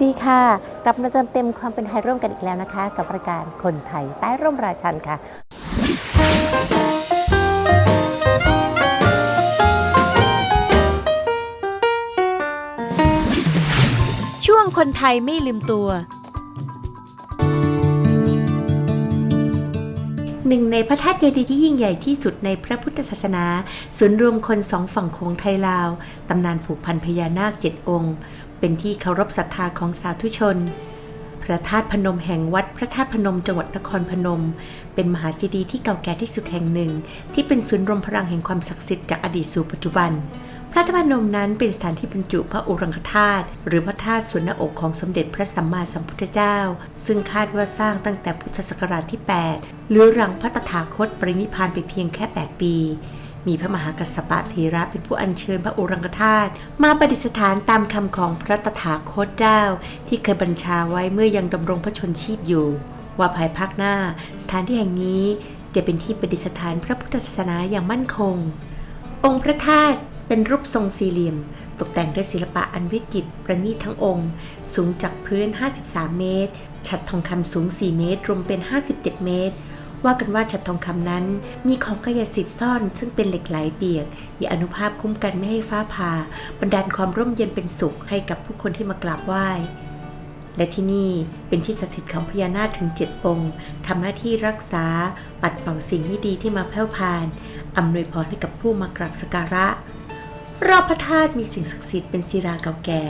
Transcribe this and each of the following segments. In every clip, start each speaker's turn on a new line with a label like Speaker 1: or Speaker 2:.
Speaker 1: สวัสดีค่ะ กลับมาเติมเต็มความเป็นไทยร่วมกันอีกแล้วนะคะ กับรายการคนไทยใต้ร่มราชันค่ะ ช่วงคนไทยไม่ลืมตัว หนึ่งในพระธาตุเจดีย์ที่ยิ่งใหญ่ที่สุดในพระพุทธศาสนา ศูนย์รวมคนสองฝั่งโขงไทยลาว ตำนานผูกพันพญานาคเจ็ดองค์ เป็นที่เคารพศรัทธาของสาธุชน พระธาตุพนมแห่งวัดพระธาตุพนมจังหวัดนครพนม เป็นมหาเจดีย์ที่เก่าแก่ที่สุดแห่งหนึ่ง ที่เป็นศูนย์รวมพลังแห่งความศักดิ์สิทธิ์จากอดีตสู่ปัจจุบัน พระธาตุพนมนั้นเป็นสถานที่บรรจุพระอุรังคธาตุหรือพระธาตุส่วนหน้าอกของสมเด็จพระสัมมาสัมพุทธเจ้า ซึ่งคาดว่าสร้างตั้งแต่พุทธศักราชที่ 8 หรือหลังพระตถาคตปรินิพานไปเพียงแค่ 8 ปี มีพระมหากัสสปะเทระเป็นผู้อัญเชิญพระอุรังคธาตุมาประดิษฐานตามคำของพระตถาคตเจ้า ที่เคยบัญชาไว้เมื่อยังดำรงพระชนชีพอยู่ ว่าภายภาคหน้า สถานที่แห่งนี้จะเป็นที่ประดิษฐานพระพุทธศาสนาอย่างมั่นคง องค์พระธาตุเป็นรูปทรงสี่เหลี่ยม ตกแต่งด้วยศิลปะอันวิจิตรประณีตทั้งองค์ สูงจากพื้น 53 เมตร ฉัดทองคำสูง 4 เมตร รวมเป็น 57 เมตร ว่ากันว่าฉัดทองคำนั้น มีของกายสิทธิ์ซ่อน ซึ่งเป็นเหล็กไหลเปียก มีอนุภาพคุ้มกันไม่ให้ฟ้าผ่าบรรดาลความร่มเย็นเป็นสุขให้กับผู้คนที่มากราบไหว้และที่นี่เป็นที่สถิตของพญานาคถึง7องค์ทำหน้าที่รักษา ปัดเป่าสิ่งไม่ดีที่มาแผ่พานอำนวยพรให้กับผู้มากราบสกการะ รอบพระธาตุมีสิ่งศักดิ์สิทธิ์เป็นศิลาเก่าแก่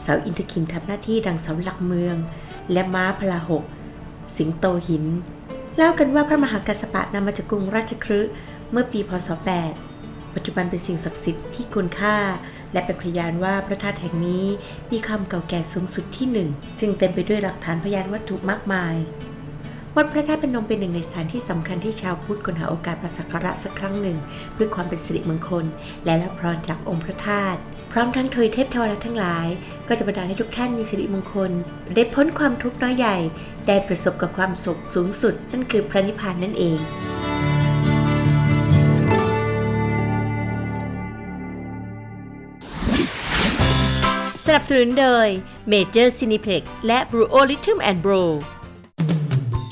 Speaker 1: เสาอินทคินทำหน้าที่ดังเสาหลักเมือง และม้าพลาหก สิงโตหิน เล่ากันว่าพระมหากัสสปะนำมาจากกรุงราชคฤห์เมื่อปีพศ 8 ปัจจุบันเป็นสิ่งศักดิ์สิทธิ์ที่คุณค่า และเป็นพยานว่าพระธาตุแห่งนี้มีความเก่าแก่สูงสุดที่หนึ่งซึ่งเต็มไปด้วยหลักฐานพยานวัตถุมากมาย วัดพระธาตุพนมเป็นหนึ่งในสถานที่สำคัญที่ชาวพุทธควรหาโอกาสมาสักการะสักครั้งหนึ่ง เพื่อความเป็นสิริมงคล และรับพรจากองค์พระธาตุพร้อมทั้งทวยเทพเทวดาทั้งหลาย ก็จะบันดาลให้ทุกท่านมีสิริมงคล ได้พ้นความทุกข์น้อยใหญ่ ได้ประสบกับความสุขสูงสุด นั่นคือพระนิพพานนั่นเองสนับสนุนโดย Major Cineplex และ Bro Rhythm and Bro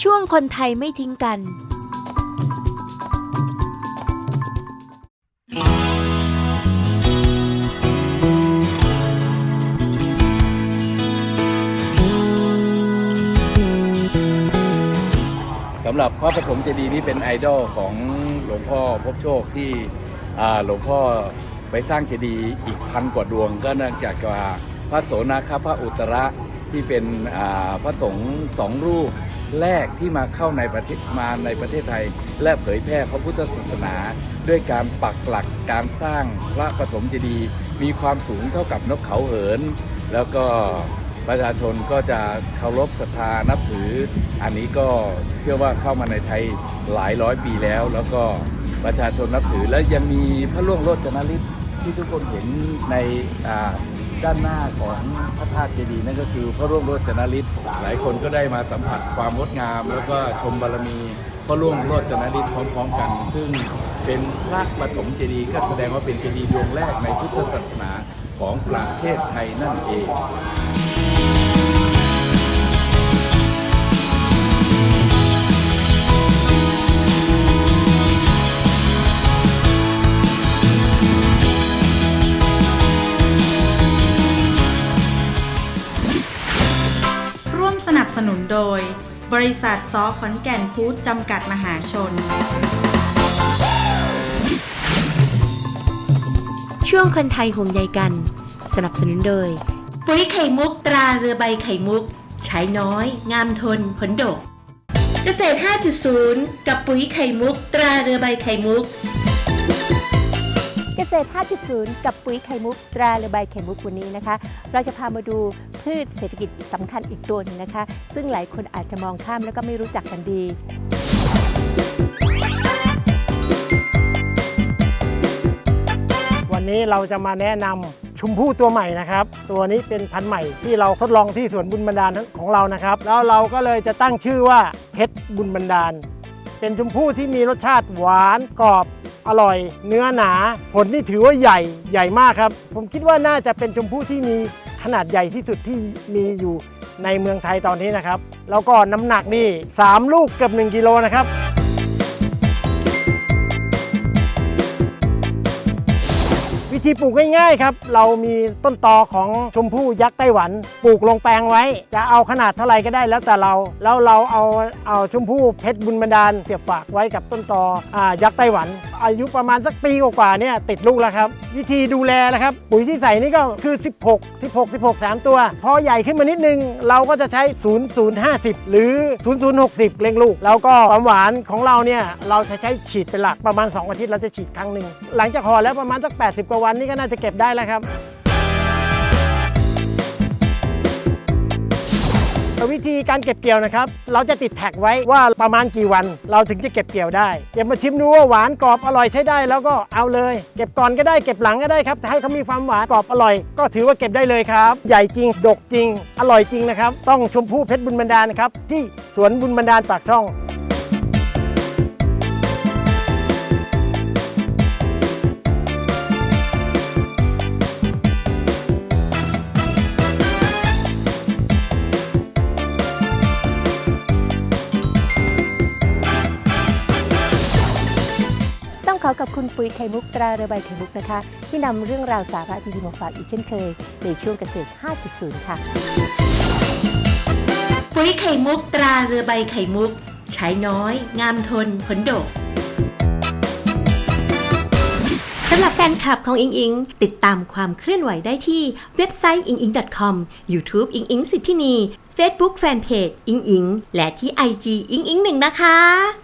Speaker 1: ช่วงคนไทยไม่ทิ้งกัน
Speaker 2: สำหรับพระปฐมเจดีย์นี้เป็นไอดอลของหลวงพ่อพบโชคที่อ่าหลวงพ่อไปสร้างเจดีย์อีกพันกว่าดวง ก็เนื่องจากว่าพระโสนาคพระอุตระที่เป็นอ่าพระสงฆ์สองรูป แรกที่มาเข้าในประเทศมาในประเทศไทย และเผยแพร่พระพุทธศาสนา ด้วยการปักหลักการสร้างพระปฐมเจดีย์มีความสูงเท่ากับนกเขาเหิน แล้วก็ประชาชนก็จะเคารพศรัทธานับถือ อันนี้ก็เชื่อว่าเข้ามาในไทยหลายร้อยปีแล้ว แล้วก็ประชาชนนับถือและยังมีพระล่วงโลจนฤทธิ์ที่ทุกคนเห็นในอ่า ด้านหน้าของพระธาตุเจดีย์นั่นก็คือพระร่วงโรจนฤทธิ์หลายคนก็ได้มาสัมผัสความงดงาม แล้วก็ชมบารมีพระร่วงโรจนฤทธิ์พร้อมๆกัน ซึ่งเป็นพระปฐมเจดีย์ก็แสดงว่าเป็นเจดีย์ดวงแรกในพุทธศาสนาของประเทศไทยนั่นเอง
Speaker 3: โดย บริษัทซอขอนแก่นฟู้ดจำกัดมหาชน
Speaker 1: ช่วงคนไทยห่วงใยกัน สนับสนุนโดย ปุ๋ยไข่มุกตราเรือใบไข่มุก ใช้น้อย งามทนผลดก เกษตร 5.0 กับปุ๋ยไข่มุก ตราเรือใบไข่มุก
Speaker 4: เก ษตร 5.0 กับปุ๋ยไข่มุกตราเรือใบไข่มุกวันนี้นะคะ เราจะพามาดูพืชเศรษฐกิจสำคัญอีกตัวหนึงนะคะ ซึ่งหลายคนอาจจะมองข้ามแล้วก็ไม่รู้จักกันดี
Speaker 5: วันนี้เราจะมาแนะนำชมพู่ตัวใหม่นะครับ ตัวนี้เป็นพันธุ์ใหม่ที่เราทดลองที่สวนบุญบันดาลของเรานะครับ แล้วเราก็เลยจะตั้งชื่อว่าเพชรบุญบันดาล เป็นชมพู่ที่มีรสชาติหวานกรอบ อร่อย เนื้อหนา ผลนี่ถือว่าใหญ่ใหญ่มากครับ ผมคิดว่าน่าจะเป็นชมพู่ที่มีขนาดใหญ่ที่สุดที่มีอยู่ในเมืองไทยตอนนี้นะครับ แล้วก็น้ำหนักนี่ 3 ลูกเกือบ1กิโลนะครับวิธีปลูกง่ายๆครับ เรามีต้นตอของชมพู่ยักษ์ไต้หวัน ปลูกลงแปลงไว้ จะเอาขนาดเท่าไหร่ก็ได้แล้วแต่เรา แล้วเราเอาเอาชมพู่เพชรบุญบันดาลเสียบฝากไว้กับต้นตออยักษ์ไต้หวัน อายุประมาณสักปีกว่าๆเนี่ยติดลูกแล้วครับ วิธีดูแลนะครับ ปุ๋ยที่ใส่นี่ก็คือ 16 16 16 3 ตัว พอใหญ่ขึ้นมานิดนึง เราก็จะใช้ 0050 หรือ 0060 เล็งลูก แล้วก็ความหวานของเราเนี่ยเราจะใช้ฉีดเป็นหลักประมาณ 2 อาทิตย์เราจะฉีดครั้งหนึ่งหลังจากห่อแล้วประมาณสัก 80 กว่าวันนี่ก็น่าจะเก็บได้แล้วครับ วิธีการเก็บเกี่ยวนะครับ เราจะติดแท็กไว้ว่าประมาณกี่วัน เราถึงจะเก็บเกี่ยวได้เก็บมาชิมดูว่าหวานกรอบอร่อยใช้ได้แล้วก็เอาเลย เก็บก่อนก็ได้เก็บหลังก็ได้ครับแต่ให้เขามีความหวานกรอบอร่อย ก็ถือว่าเก็บได้เลยครับ ใหญ่จริง ดกจริง อร่อยจริงนะครับ ต้องชมพู่เพชรบุญบรรดาลนะครับที่สวนบุญบรรดาลปากช่อง
Speaker 4: ขอขอบคุณปุ๋ยไข่มุกตราเรือใบไข่มุกนะคะ ที่นำเรื่องราวสาระดีๆมาฝากอีกเช่นเคย ในช่วงเกษตร 5.0 ค่ะ
Speaker 1: ปุ๋ยไข่มุกตราเรือใบไข่มุก ใช้น้อย งามทนผลดกสำหรับแฟนคลับของอิงอิง ติดตามความเคลื่อนไหวได้ที่เว็บไซต์ inging.com YouTube อิงอิงสิทธินี Facebook Fanpage อิงอิง และที่ IG อิงอิงหนึ่งนะคะ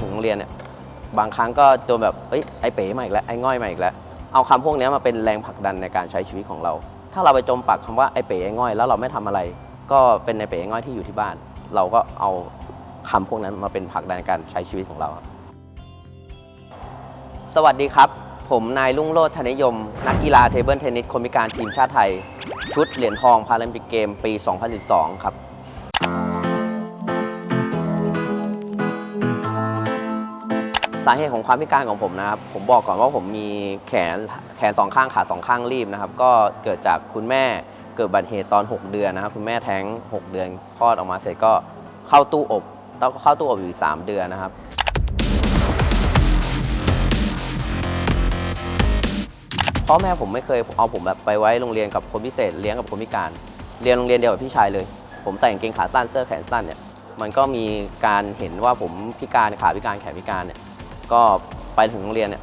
Speaker 6: ถึงโรงเรียนเนี่ยบางครั้งก็ตัวแบบเอ้ยไอ้เป๋มาอีกแล้วไอ้ง่อยมาอีกแล้ว เอาคำพวกนี้มาเป็นแรงผลักดันในการใช้ชีวิตของเรา ถ้าเราไปจมปักคำว่าไอ้เป๋ไอ้ง่อย แล้วเราไม่ทำอะไร ก็เป็นไอ้เป๋ไอ้ง่อยที่อยู่ที่บ้าน เราก็เอาคำพวกนั้นมาเป็นผลักดันในการใช้ชีวิตของเราครับสวัสดีครับ ผมนายรุ่งโรจน์ธนิยม นักกีฬาเทเบิลเทนนิสคนพิการทีมชาติไทย ชุดเหรียญทองพาราลิมปิกเกมปี 2012 ครับ สาเหตุของความพิการของผมนะครับ ผมบอกก่อนว่าผมมีแขนแขนสองข้างขาสองข้างรีบนะครับ ก็เกิดจากคุณแม่เกิดอุบัติเหตุตอน 6 เดือนนะครับ คุณแม่แท้ง 6 เดือนคลอดออกมาเสร็จก็เข้าตู้อบต้องเข้าตู้อบอยู่ 3 เดือนนะครับ พ่อแม่ผมไม่เคยเอาผมแบบไปไว้โรงเรียนกับคนพิเศษเลี้ยงกับคนพิการ เรียนโรงเรียนเดียวกับพี่ชายเลย ผมใส่กางเกงขาสั้นเสื้อแขนสั้นเนี่ยมันก็มีการเห็นว่าผมพิการขาพิการแขนพิการเนี่ย ก็ไปถึงโรงเรียนเนี่ย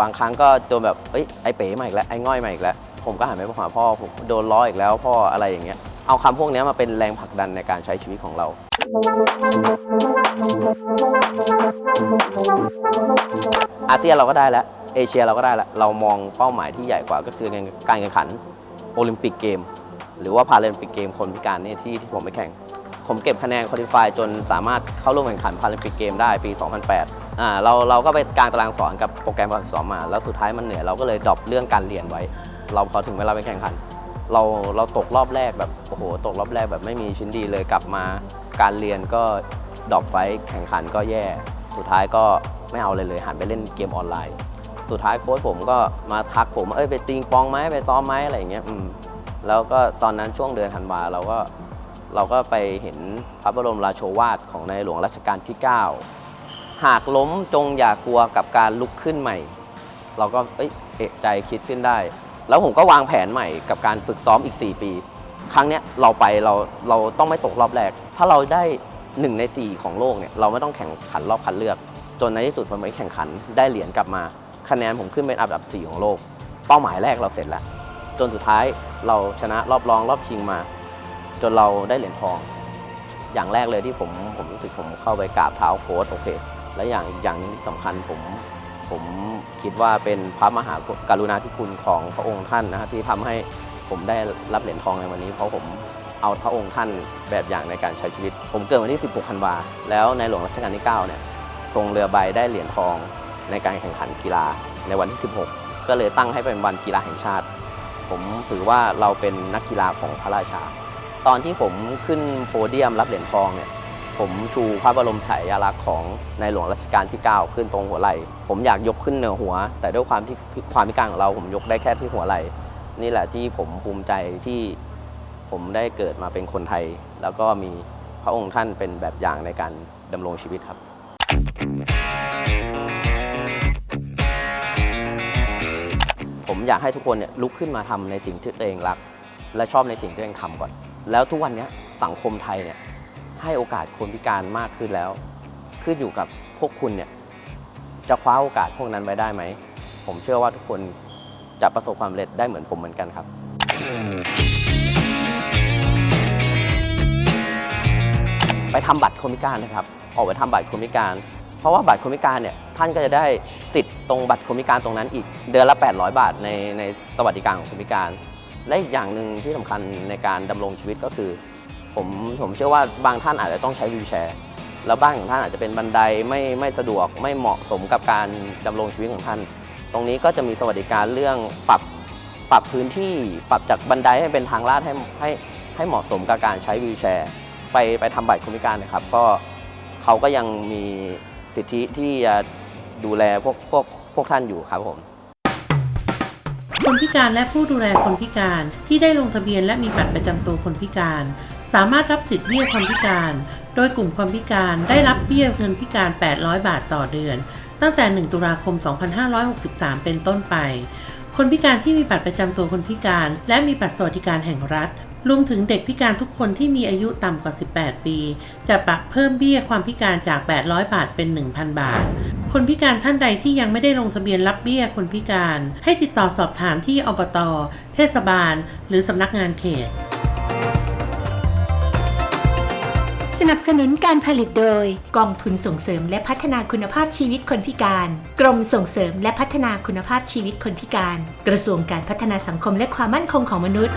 Speaker 6: บางครั้งก็โดนแบบอไอ้เป๋มาอีกแล้วไอ้ง่อยมาอีกแล้ว ผมก็หันไปหาพ่อผมโดนล้ออีกแล้วพ่ออะไรอย่างเงี้ยเอาคำพวกนี้มาเป็นแรงผลักดันในการใช้ชีวิตของเราอาเซียนเราก็ได้แล้วเอเชียเราก็ได้แล้วเรามองเป้าหมายที่ใหญ่กว่าก็คือการแข่งขันโอลิมปิกเกม หรือว่าพาเาลิมปิกเกมคนพิการเนี่ยที่ที่ผมไปแข่ง ผมเก็บคะแนนค u a l i f y จนสามารถเข้าร่วมแข่งขันพาราลิมปิกเกมได้ปี 2008อ่าเราเราก็ไปกลางตารางสอนกับโปรแกรมการสอนมา แล้วสุดท้ายมันเหนื่อยเราก็เลยดรอปเรื่องการเรียนไว้ เราพอถึงเวลาไปแข่งขัน เราเราตกรอบแรกแบบโอ้โหตกรอบแรกแบบไม่มีชิ้นดีเลยกลับมา การเรียนก็ดรอปไว้แข่งขันก็แย่ สุดท้ายก็ไม่เอาเลยเลยหันไปเล่นเกมออนไลน์ สุดท้ายโค้ชผมก็มาทักผมเอ้ยไปติงปองไหมไปซ้อมไหมอะไรอย่างเงี้ยอืมแล้วก็ตอนนั้นช่วงเดือนธันวาเราก็ เราก็ไปเห็นพระบรมราโชวาทของในหลวงรัชกาลที่ 9 หากล้มจงอย่ากลัวกับการลุกขึ้นใหม่ เราก็เอ้ยเอะใจคิดขึ้นได้ แล้วผมก็วางแผนใหม่กับการฝึกซ้อมอีก 4 ปี ครั้งเนี้ยเราไปเราเราต้องไม่ตกรอบแรก ถ้าเราได้ 1 ใน 4 ของโลกเนี่ยเราไม่ต้องแข่งขันรอบคัดเลือก จนในที่สุดผมไปแข่งขันได้เหรียญกลับมา คะแนนผมขึ้นเป็นอันดับ 4 ของโลก เป้าหมายแรกเราเสร็จแล้วจนสุดท้ายเราชนะรอบรองรอบชิงมา จนเราได้เหรียญทอง อย่างแรกเลยที่ผมผมรู้สึกผมเข้าไปกราบเท้าโค้ชโอเค และอย่างอีกอย่างนึงที่สำคัญผมผมคิดว่าเป็นพระมหากรุณาธิคุณของพระองค์ท่านนะฮะที่ทำให้ผมได้รับเหรียญทองในวันนี้ เพราะผมเอาพระองค์ท่านแบบอย่างในการใช้ชีวิต ผมเกิดวันที่ 16ธันวาแล้วในหลวงรัชกาลที่ 9 เนี่ยทรงเรือใบได้เหรียญทองในการแข่งขันกีฬาในวันที่ 16 ก็เลยตั้งให้เป็นวันกีฬาแห่งชาติ ผมถือว่าเราเป็นนักกีฬาของพระราชา ตอนที่ผมขึ้นโพเดียมรับเหรียญทองเนี่ยผมชูพระบรมฉายาลักษณ์ของในหลวงรัชกาลที่ 9 ขึ้นตรงหัวไหล่ ผมอยากยกขึ้นเหนือหัว แต่ด้วยความที่ความพิการของเราผมยกได้แค่ที่หัวไหล่ นี่แหละที่ผมภูมิใจที่ผมได้เกิดมาเป็นคนไทย แล้วก็มีพระองค์ท่านเป็นแบบอย่างในการดำรงชีวิตครับ ผมอยากให้ทุกคนเนี่ยลุกขึ้นมาทำในสิ่งที่ตัวเองรัก และชอบในสิ่งที่ตัวเองทำก่อน แล้วทุกวันนี้สังคมไทยเนี่ยให้โอกาสคนพิการมากขึ้นแล้ว ขึ้นอยู่กับพวกคุณเนี่ยจะคว้าโอกาสพวกนั้นไว้ได้ไหม ผมเชื่อว่าทุกคนจะประสบความสำเร็จได้เหมือนผมเหมือนกันครับ ไปทำบัตรคนพิการนะครับ ออกไปทำบัตรคนพิการ เพราะว่าบัตรคนพิการเนี่ยท่านก็จะได้ติดตรงบัตรคนพิการตรงนั้นอีกเดือนละ 800 บาทในในสวัสดิการของคนพิการ และอีกอย่างหนึ่งที่สำคัญในการดำรงชีวิตก็คือ ผมผมเชื่อว่าบางท่านอาจจะต้องใช้วีลแชร์แล้วบ้านของท่านอาจจะเป็นบันไดไม่ไม่สะดวกไม่เหมาะสมกับการดำรงชีวิตของท่าน ตรงนี้ก็จะมีสวัสดิการเรื่องปรับปรับพื้นที่ปรับจากบันไดให้เป็นทางลาดให้ให้ให้เหมาะสมกับการใช้วีลแชร์ ไปไปทำบัตรคนพิการนะครับ ก็เขาก็ยังมีสิทธิที่จะดูแลพวกพวกพวกท่านอยู่ครับผม
Speaker 7: คนพิการและผู้ดูแลคนพิการที่ได้ลงทะเบียนและมีบัตรประจำตัวคนพิการ สามารถรับสิทธิ์เบี้ยความพิการ โดยกลุ่มความพิการได้รับเบี้ยเงินพิการ 800 บาทต่อเดือน ตั้งแต่ 1 ตุลาคม 2563 เป็นต้นไป คนพิการที่มีบัตรประจำตัวคนพิการ และมีบัตรสวัสดิการแห่งรัฐ รวมถึงเด็กพิการทุกคนที่มีอายุต่ำกว่า 18 ปี จะปรับเพิ่มเบี้ยความพิการจาก 800 บาทเป็น 1,000 บาท คนพิการท่านใดที่ยังไม่ได้ลงทะเบียนรับเบี้ยคนพิการ ให้ติดต่อสอบถามที่อบต เทศบาล หรือสำนักงานเขต
Speaker 1: สนับสนุนการผลิตโดย กองทุนส่งเสริมและพัฒนาคุณภาพชีวิตคนพิการ กรมส่งเสริมและพัฒนาคุณภาพชีวิตคนพิการ กระทรวงการพัฒนาสังคมและความมั่นคงของมนุษย์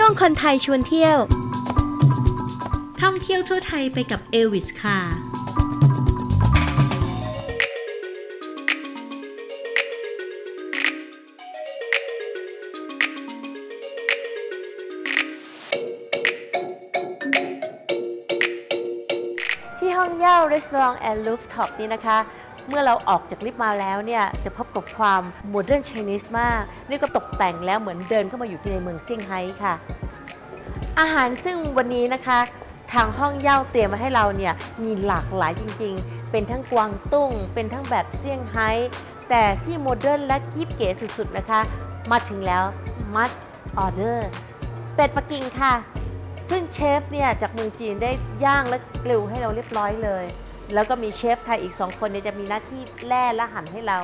Speaker 1: ช่วงคนไทยชวนเที่ยว ท่องเที่ยวทั่วไทยไปกับเอลวิสค่ะ
Speaker 4: ที่ห้องเย่า Restaurant and Rooftop นี่นะคะ เมื่อเราออกจากลิฟต์มาแล้วเนี่ยจะพบกับความโมเดิร์น i ช e s e มาก นี่ก็ตกแต่งแล้วเหมือนเดินเข้ามาอยู่ที่ในเมืองเซี่ยงไฮ้ค่ะ อาหารซึ่งวันนี้นะคะ ทางห้องเย่าเตรียมมาให้เราเนี่ยมีหลากหลายจริง ๆ เป็นทั้งกวางตุ้ง เป็นทั้งแบบเซี่ยงไฮ้แต่ที่โมเดิร์นและกีบเก๋สุดๆนะคะ มาถึงแล้ว must order เป็ดปักกิ่งค่ะ ซึ่งเชฟเนี่ยจากเมืองจีนได้ย่างและกลิวให้เราเรียบร้อยเลย แล้วก็มีเชฟไทยอีกสองคนเนี่ยจะมีหน้าที่แล่และหั่นให้เรา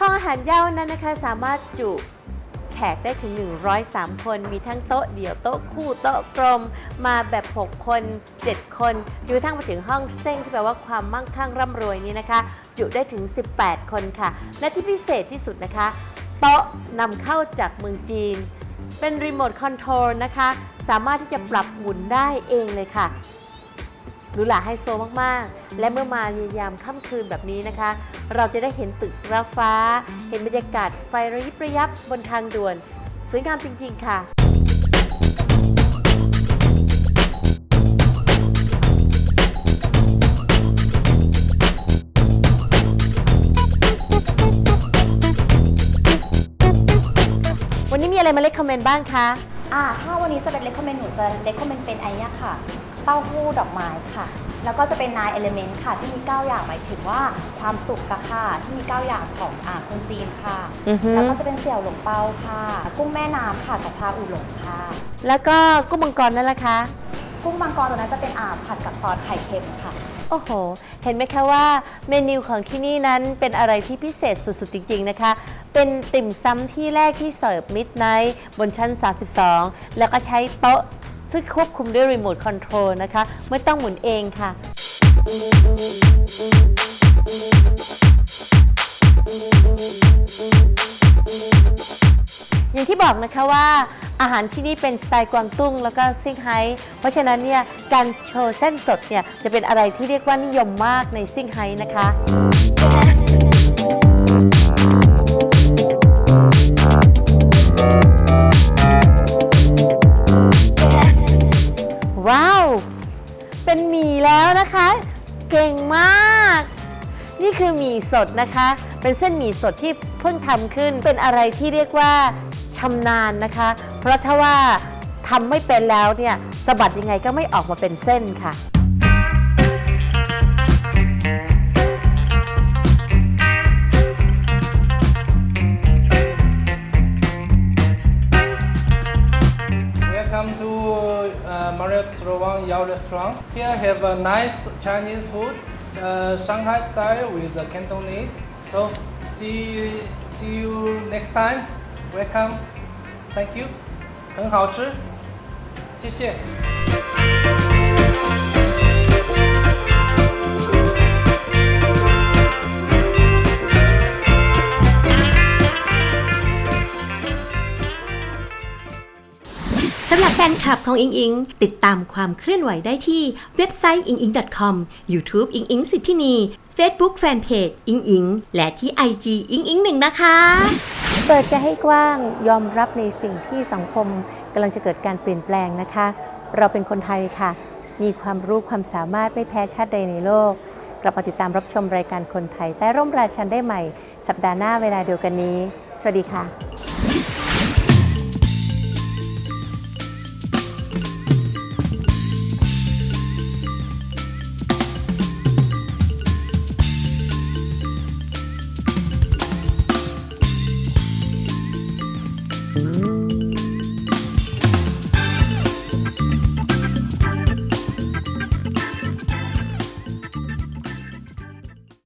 Speaker 4: ห้องอาหารเย่านั้นนะคะสามารถจุ แขกได้ถึง 103 คน มีทั้งโต๊ะเดี่ยวโต๊ะคู่โต๊ะกลม มาแบบ 6 คน 7 คนจนกระทั่งมาถึงห้องเซ้งที่แปลว่าความมั่งคั่งร่ำรวยนี้นะคะ จุได้ถึง 18 คนค่ะ และที่พิเศษที่สุดนะคะ โต๊ะนำเข้าจากเมืองจีน เป็นรีโมทคอนโทรลนะคะ สามารถที่จะปรับหมุนได้เองเลยค่ะ หรูหราไฮโซมากๆ และเมื่อมาในยามค่ำคืนแบบนี้นะคะ เราจะได้เห็นตึกระฟ้า เห็นบรรยากาศไฟระยิบระยับบนทางด่วน สวยงามจริง ๆ ค่ะวันนี้มีอะไรมาเล็กคอมเมนต์บ้างคะ
Speaker 8: อ่าถ้าวันนี้จะเป็นเลคคอมเมนต์หนูจะเลคคอมเมนต์เป็นไอ้เนี่ยค่ะ เต้าหู้ดอกไม้ค่ะ แล้วก็จะเป็นนายเอลเมนต์ค่ะ ที่มี 9 อย่างหมายถึงว่าความสุขอะค่ะที่มี 9 อย่างของอ่าคนจีนค่ะ
Speaker 4: อือฮึ
Speaker 8: แล้วก็จะเป็นเสี่ยวหลงเปาค่ะ กุ้งแม่น้ำค่ะกับชาอูหลงค่ะ
Speaker 4: แล้วก็กุ้งมังกรนั่นแหละคะ
Speaker 8: กุ้งมังกรตัวนั้นจะเป็นอ่าผัดกับซอสไข่เค็มค่ะ
Speaker 4: โอ้โห เห็นไหมคะว่าเมนูของที่นี่นั้นเป็นอะไรที่พิเศษสุด ๆ จริง ๆ นะคะ เป็นติ่มซำที่แรกที่เสิร์ฟมิดไนท์บนชั้น 32 แล้วก็ใช้โต๊ะ ซึ่งควบคุมด้วยรีโมทคอนโทรลนะคะ ไม่ต้องหมุนเองค่ะ อย่างที่บอกนะคะว่าอาหารที่นี่เป็นสไตล์กวางตุ้งแล้วก็ซิงไฮ้เพราะฉะนั้นเนี่ยการโชว์เส้นสดเนี่ยจะเป็นอะไรที่เรียกว่านิยมมากในซิงไฮ้นะคะ เป็นหมี่แล้วนะคะ เก่งมาก นี่คือหมี่สดนะคะ เป็นเส้นหมี่สดที่เพิ่งทำขึ้น เป็นอะไรที่เรียกว่าชำนาญนะคะ เพราะถ้าว่าทำไม่เป็นแล้วเนี่ยสะบัดยังไงก็ไม่ออกมาเป็นเส้นค่ะ
Speaker 9: Srawang Yao Restaurant. Here have a nice Chinese food, uh, Shanghai style with uh, Cantonese. So see see you next time. Welcome. Thank you. 很好吃，谢谢。
Speaker 1: สำหรับแฟนคลับของอิงอิง ติดตามความเคลื่อนไหวได้ที่เว็บไซต์ i n g i n g com YouTube อิงอิงสิทธินี Facebook Fanpage อิงอิง และที่ IG อิงอิงหนึ่งนะคะ
Speaker 4: เปิดใจให้กว้างยอมรับในสิ่งที่สังคมกำลังจะเกิดการเปลี่ยนแปลงนะคะ เราเป็นคนไทยค่ะ มีความรู้ความสามารถไม่แพ้ชาติใดในโลก กลับมาติดตามรับชมรายการคนไทย ใต้ร่มราชันได้ใหม่ สัปดาห์หน้าเวลาเดียวกันนี้ สวัสดีค่ะ